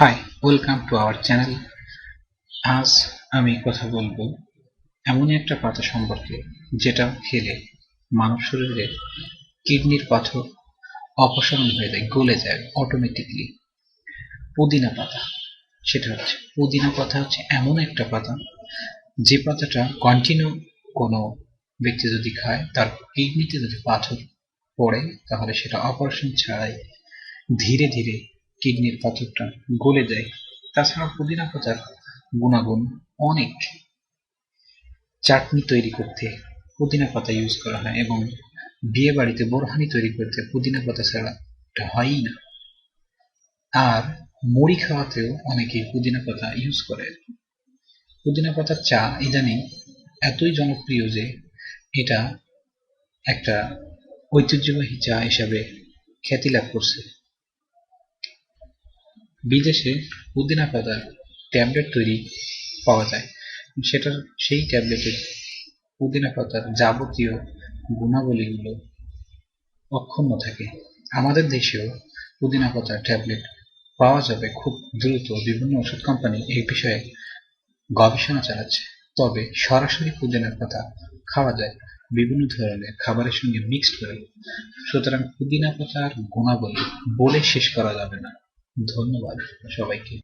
Hi welcome to our channel আজ আমি কথা বলব এমন একটা পাতা সম্পর্কে, যেটা খেলে মানব শরীরের কিডনির পাথর অপসারণ হয়ে যায়, গলে যায় অটোমেটিকলি পুদিনা পাতা, সেটা হচ্ছে পুদিনা পাতা হচ্ছে এমন একটা পাতা, যে পাতাটা কন্টিনিউ কোনো ব্যক্তি যদি খায়, তার কিডনিতে যদি পাথর পড়ে, তাহলে সেটা অপারেশন ছাড়াই ধীরে ধীরে কিডনির পাথরটা গলে দেয়। তাছাড়া পুদিনা পাতার গুণাগুণ অনেক। চাটনি তৈরি করতে পুদিনা পাতা ইউজ করা হয় এবং বিয়ে বাড়িতে বোরহানি তৈরি করতে পুদিনা পাতা ছাড়া হয়ই না। আর মুড়ি খাওয়াতেও অনেকে পুদিনা পাতা ইউজ করে। পুদিনা পাতার চা ইদানিং এতই জনপ্রিয় যে এটা একটা ঐতিহ্যবাহী চা হিসাবে খ্যাতি লাভ করছে। বিদেশে পুদিনা পাতার ট্যাবলেট তৈরি পাওয়া যায়। সেটার সেই ট্যাবলেটের পুদিনা পাতার যাবতীয় গুণাবলীগুলো অক্ষুণ্ণ থাকে। আমাদের দেশেও পুদিনা পাতার ট্যাবলেট পাওয়া যাবে খুব দ্রুত। বিভিন্ন ওষুধ কোম্পানি এই বিষয়ে গবেষণা চালাচ্ছে। তবে সরাসরি পুদিনার পাতা খাওয়া যায় বিভিন্ন ধরনের খাবারের সঙ্গে মিক্সড করে। সুতরাং পুদিনা পাতার গুণাবলী বলে শেষ করা যাবে না। ধন্যবাদ সবাইকে।